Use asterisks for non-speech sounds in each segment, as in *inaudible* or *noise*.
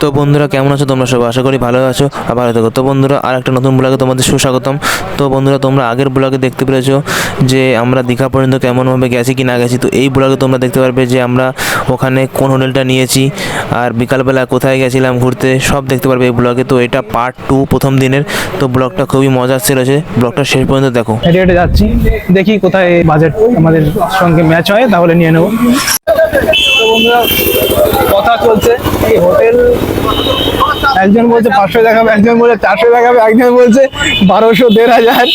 তো বন্ধুরা, কেমন আছো তোমরা সব আশা করি ভালো আছো আর ভালো থাকো। তো বন্ধুরা আর একটা নতুন ব্লগে তোমাদের সুস্বাগতম। তো বন্ধুরা, তোমরা আগের ব্লগে দেখতে পেরেছ যে আমরা দীঘা পর্যন্ত কেমনভাবে গেছি কি না গেছি। তো এই ব্লগে তোমরা দেখতে পারবে যে আমরা ওখানে কোন হোটেলটা নিয়েছি আর বিকালবেলা কোথায় গেছিলাম ঘুরতে সব দেখতে পারবে এই ব্লগে তো এটা পার্ট টু প্রথম দিনের। তো ব্লগটা খুবই মজার ছিল যে ব্লগটা শেষ পর্যন্ত দেখো। যাচ্ছি। দেখি কোথায় বাজেট আমাদের সঙ্গে ম্যাচ হয়, তাহলে নিয়ে নেব। বন্ধুরা, কথা চলছে। এই হোটেল, একজন বলছে পাঁচশো দেখাবে, একজন বলছে চারশো দেখাবে, একজন বলছে বারোশো, দেড় হাজার।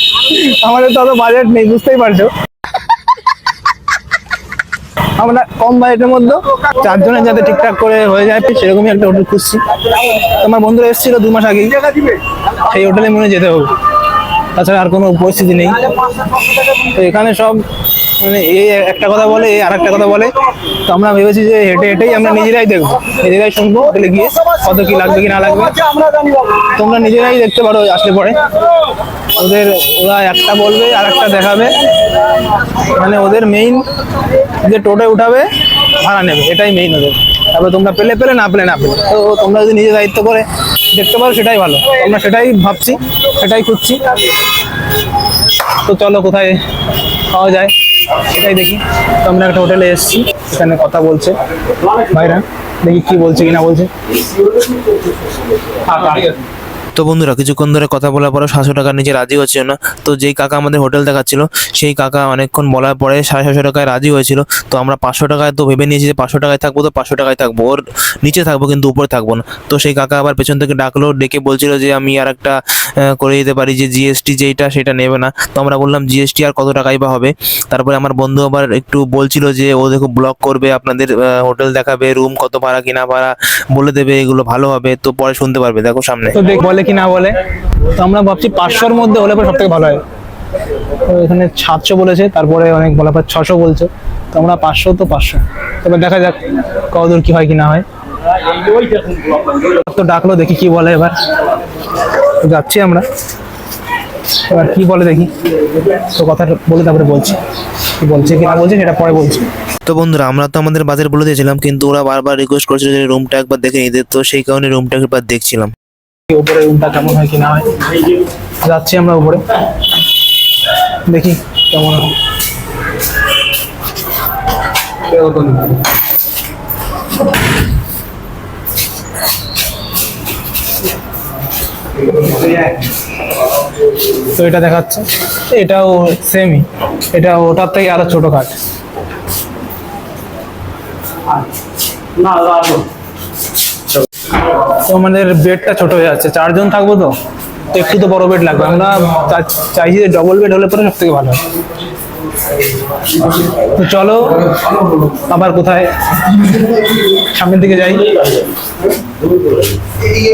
আমাদের তো অত বাজেট নেই, বুঝতেই পারছ। আমরা কম বাজেটের মধ্যে চারজনের যাতে ঠিকঠাক করে হয়ে যায়, সেরকমই একটা হোটেল খুঁজছি। আমার বন্ধুরা এসেছিল দু মাস আগেই। সেই হোটেলে মনে যেতে হবে। তাছাড়া আর কোনো পরিস্থিতি নেই। তো এখানে সব মানে এই একটা কথা বলে এই আর একটা কথা বলে। তো আমরা ভেবেছি যে হেঁটে হেঁটেই আমরা নিজেরাই দেখব, নিজেরাই শুনব হোটেলে গিয়ে কত কি লাগবে কি না লাগবে। তোমরা নিজেরাই দেখতে পারো আসলে পরে। ওদের, ওরা একটা বলবে আর একটা দেখাবে। মানে ওদের মেইন যে টোটোয় উঠাবে, ভাড়া নেবে, এটাই মেইন ওদের। তারপরে তোমরা পেলে পেলে, না পেলে না পেলে। তো তোমরা যদি নিজে দায়িত্ব করে দেখতে পারো, সেটাই ভালো। আমরা সেটাই ভাবছি, সেটাই খুঁজছি। তো চলো কোথায় পাওয়া যায়। সেটাই দেখি। তো আমরা একটা হোটেলে এসেছি এখানে কথা বলছে। ভাইরা, দেখি কি বলছে কিনা বলছে? তো বন্ধুরা, কিছুক্ষণ ধরে কথা বলার পরে সাতশো টাকার নিচে রাজি হচ্ছিল না, তো যেই কাকা আমাদের হোটেল দেখাচ্ছিল, সেই কাকা অনেকক্ষণ বলার পরে সাড়ে ছশো টাকায় রাজি হয়েছিল। তো আমরা পাঁচশো টাকায় তো ভেবে নিয়েছি যে পাঁচশো টাকায় থাকব, তো পাঁচশো টাকায় থাকব। ওর নিচে থাকব কিন্তু উপরে থাকব না। তো সেই কাকা আবার পেছন থেকে ডাকলো, ডেকে বলছিল যে আমি আর একটা করে দিতে পারি যে জিএসটি যেইটা সেটা নেবে না। তো আমরা বললাম, জিএসটি আর কত টাকাই বা হবে? তারপরে আমার বন্ধু আবার একটু বলছিল যে, ও দেখো ব্লক করবে, আপনাদের হোটেল দেখাবে, রুম কত ভাড়া, কিনা ভাড়া বলে দেবে, এগুলো ভালো হবে, তো পরে শুনতে পারবে, দেখো সামনে। বলে কি না বলে? তো আমরা ভাবছি পাঁচশোর মধ্যে হলে পরে সব থেকে ভালো হয়। তো এখানে সাতশো বলেছে, তারপরে অনেক বলা পর ছশো বলছে। তো আমরা পাঁচশো তো পাঁচশো। তবে দেখা যাক কতদূর কি হয় কি না হয়। তো ডাকলো, দেখি কি বলে এবার। যাচ্ছি আমরা। এবার কি বলে দেখি। তো কথা বলে তারপরে বলছি। কি বলছে কি না বলছে সেটা পরে বলছি। তো বন্ধুরা, আমরা তো আমাদের বাজার বলে দিয়েছিলাম কিন্তু ওরা বারবার রিকোয়েস্ট করেছিল যে রুমটা একবার দেখে নিতে। তো সেই কারণে রুমটা একবার দেখছিলাম। উপরে রুমটা কেমন হয় কি না হয়? যাচ্ছি আমরা উপরে। দেখি কেমন হয়। তো এটা দেখাচ্ছে। এটাও সেমই এটা ওটার থেকে আরও ছোট কাঠ তো আমাদের বেডটা ছোট হয়ে যাচ্ছে চারজন থাকব তো? একটু তো বড় বেড লাগবে। আমরা চাইছি যে ডবল বেড হলে পরে সব থেকে ভালো তো চলো, আবার কোথায়? সামনের দিকে যাই।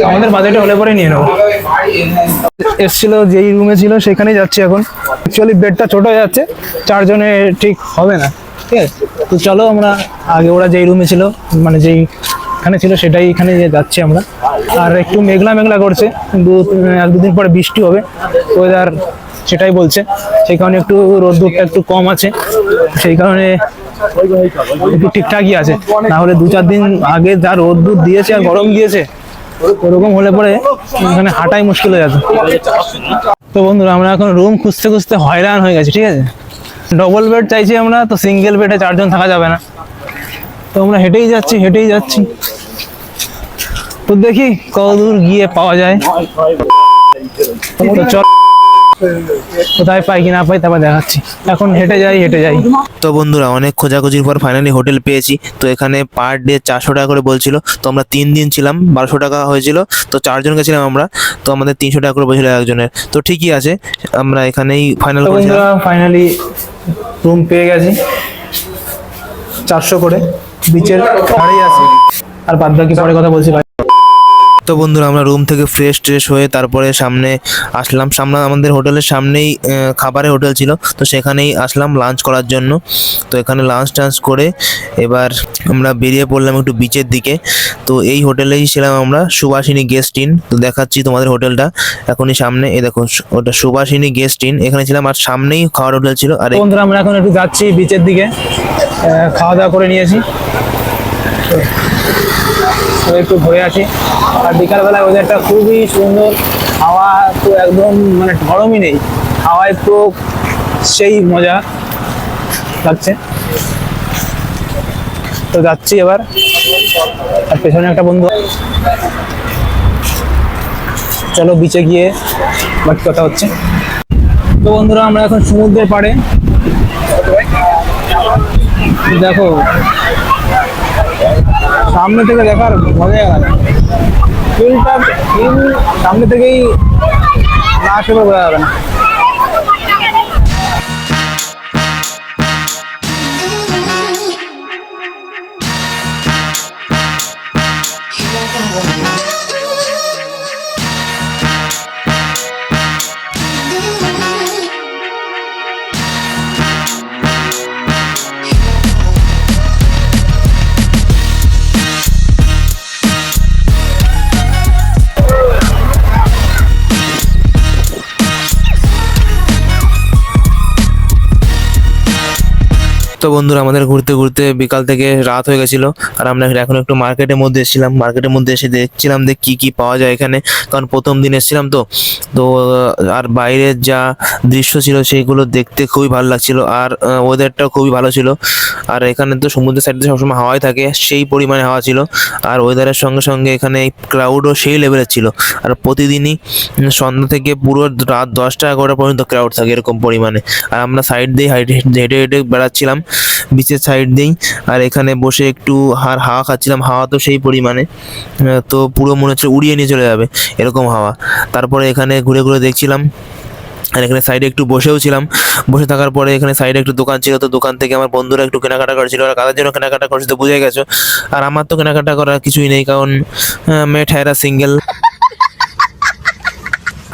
আমাদের বাজেটে হলে পরে নিয়ে নেব। এসছিল যেই রুমে ছিল, সেখানেই যাচ্ছি এখন। অ্যাকচুয়ালি বেডটা ছোট হয়ে যাচ্ছে। চারজনে ঠিক হবে না। ঠিক আছে? তো চলো আমরা আগে ওরা যেই রুমে ছিল মানে যেই এখানে ছিল, সেটাই এখানে যাচ্ছি আমরা। আর একটু মেঘলা মেঘলা করছে দু এক দুদিন পরে বৃষ্টি হবে ওয়েদার সেটাই বলছে। সেই কারণে একটু রোদ্দুরটা একটু কম আছে, সেই কারণে একটু ঠিকঠাকই আছে। না হলে দু চার দিন আগে যা রোদ্দুর দিয়েছে আর গরম দিয়েছে, ওরকম হলে পরে এখানে হাঁটাই মুশকিল হয়ে যেত তো বন্ধুরা, আমরা এখন রুম খুঁজতে খুঁজতে হয়রান হয়ে গেছি, ঠিক আছে? ডবল বেড চাইছি আমরা, তো সিঙ্গেল বেডে চারজন থাকা যাবে না। তো আমরা হেঁটেই যাচ্ছি হেঁটেই যাচ্ছি। তো দেখি কতদূর গিয়ে পাওয়া যায়। তো চল। কোথায় পাই কি না পাই তারপর দেখাচ্ছি। এখন হেঁটে যাই হেঁটে যাই। তো বন্ধুরা অনেক খোঁজাখুঁজির পর ফাইনালি হোটেল পেয়েছি। তো এখানে পার ডে চারশো টাকা করে বলছিল। তো আমরা তিন দিন ছিলাম বারোশো টাকা হয়েছিল। তো চারজন গেছিলাম আমরা। তো আমাদের তিনশো টাকা করে বলছিল একজনের। তো ঠিকই আছে আমরা এখানেই ফাইনাল ফাইনালি রুম পেয়ে গেছি। চারশো করে। বিচের ধারেই আছে। আর বাদ বাকি পরে কথা বলছি ভাই। তো বন্ধুরা আমরা রুম থেকে ফ্রেশ ট্রেশ হয়ে তারপরে সামনে আসলাম। সামনে আমাদের হোটেলের সামনেই খাবারের হোটেল ছিল। তো সেখানেই আসলাম লাঞ্চ করার জন্য। তো এখানে লাঞ্চ টাঞ্চ করে এবার আমরা বেরিয়ে পড়লাম একটু বিচের দিকে। তো এই হোটেলেই ছিলাম আমরা সুভাষিনী গেস্ট ইন তো দেখাচ্ছি তোমাদের হোটেলটা। এখনই সামনে এই দেখো ওটা সুভাষিনী গেস্ট ইন এখানে ছিলাম আর সামনেই খাওয়ার হোটেল ছিল। আর বন্ধুরা আমরা এখন একটু যাচ্ছি বিচের দিকে। খাওয়া দাওয়া করে নিয়েছি। একটু ঘুরে আসি। আর বিকালবেলায় ওয়েদারটা খুবই সুন্দর। হাওয়া তো একদম মানে গরমই নেই। হাওয়ায় তো সেই মজা লাগছে। তো যাচ্ছি এবার। আর পেছনে একটা বন্ধু। চলো বিচে গিয়ে বাকি কথা হচ্ছে। তো বন্ধুরা, আমরা এখন সমুদ্রের পাড়ে। দেখো। সামনে থেকে দেখার মজা আলাদা ফিলটা ফিল সামনে থেকেই না আসলে বোঝা যাবে না। তো বন্ধুরা আমাদের ঘুরতে ঘুরতে বিকাল থেকে রাত হয়ে গেছিল, আর আমরা এখন একটু মার্কেটের মধ্যে এসেছিলাম। মার্কেটের মধ্যে এসে দেখছিলাম যে কি কি পাওয়া যায় এখানে, কারণ প্রথম দিন এসেছিলাম তো। তো, আর বাইরের যা দৃশ্য ছিল সেইগুলো দেখতে খুবই ভালো লাগছিল, আর ওয়েদারটাও খুবই ভালো ছিল। আর এখানে তো সমুদ্রের সাইডে সবসময় হাওয়াই থাকে, সেই পরিমাণে হাওয়া ছিল। আর ওয়েদারের সঙ্গে সঙ্গে এখানে ক্রাউডও সেই লেভেলের ছিল। আর প্রতিদিনই সন্ধ্যা থেকে পুরো রাত দশটা এগারোটা পর্যন্ত ক্রাউড থাকে এরকম পরিমাণে। আর আমরা সাইড দিয়ে হেঁটে হেঁটে বেড়াচ্ছিলাম। বিচের সাইড দিয়েই। আর এখানে বসে একটু হার হাওয়া খাচ্ছিলাম, হাওয়া তো সেই পরিমাণে। তো পুরো মনে হচ্ছে উড়িয়ে নিয়ে চলে যাবে এরকম হাওয়া। তারপরে এখানে ঘুরে ঘুরে দেখছিলাম, আর এখানে সাইডে একটু বসেও ছিলাম। বসে থাকার পরে এখানে সাইডে একটু দোকান ছিল, তো দোকান থেকে আমার বন্ধুরা একটু কেনাকাটা করেছিল। আর কাদের জন্য কেনাকাটা করছে তো বুঝে গেছো। আর আমার তো কেনাকাটা করার কিছুই নেই, কারণ মেয়ে ঠায়রা সিঙ্গেল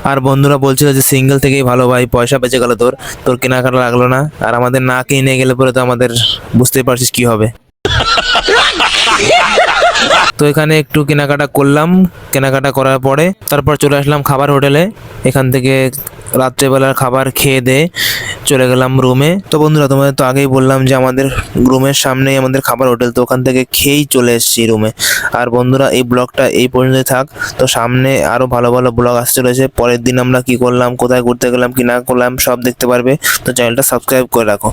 আর বন্ধুরা বলছিল যে সিঙ্গেল থেকেই ভালো ভাই, পয়সা বেঁচে গেল তোর তোর কেনাকাটা লাগল না। আর আমাদের না কিনে গেলে পরে তো আমাদের বুঝতেই পারছিস কি হবে। *laughs* তো এখানে একটু কেনাকাটা করলাম, কেনাকাটা করার পরে তারপর চলে আসলাম খাবার হোটেলে। এখান থেকে রাত্রেবেলার খাবার খেয়ে দিয়ে চলে গেলাম রুমে। তো বন্ধুরা, তোমাদের তো আগেই বললাম যে আমাদের রুমের সামনেই আমাদের খাবার হোটেল, তো ওখান থেকে খেয়েই চলে এসেছি রুমে। আর বন্ধুরা, এই ব্লগটা এই পর্যন্তই থাক। তো সামনে আরও ভালো ভালো ব্লগ আসতে চলেছে। পরের দিন আমরা কি করলাম, কোথায় ঘুরতে গেলাম, কি না করলাম, সব দেখতে পারবে। তো চ্যানেলটা সাবস্ক্রাইব করে রাখো।